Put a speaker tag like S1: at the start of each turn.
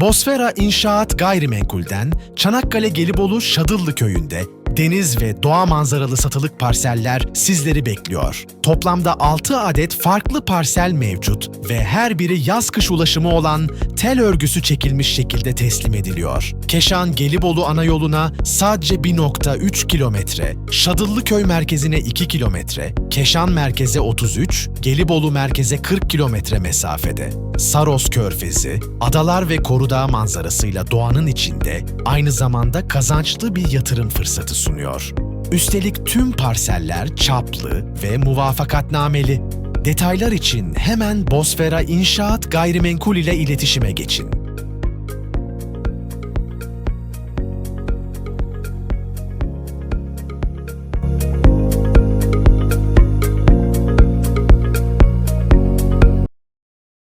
S1: Bosfera İnşaat Gayrimenkul'den Çanakkale Gelibolu Şadıllı köyünde deniz ve doğa manzaralı satılık parseller sizleri bekliyor. Toplamda 6 adet farklı parsel mevcut ve her biri yaz-kış ulaşımı olan tel örgüsü çekilmiş şekilde teslim ediliyor. Keşan Gelibolu ana yoluna sadece 1.3 kilometre, Şadıllı köy merkezine 2 kilometre, Keşan merkeze 33, Gelibolu merkeze 40 kilometre mesafede. Saros Körfezi, adalar ve Korudağ manzarasıyla doğanın içinde aynı zamanda kazançlı bir yatırım fırsatı sunuyor. Üstelik tüm parseller çaplı ve muvafakatnameli. Detaylar için hemen Bosfera İnşaat Gayrimenkul ile iletişime geçin.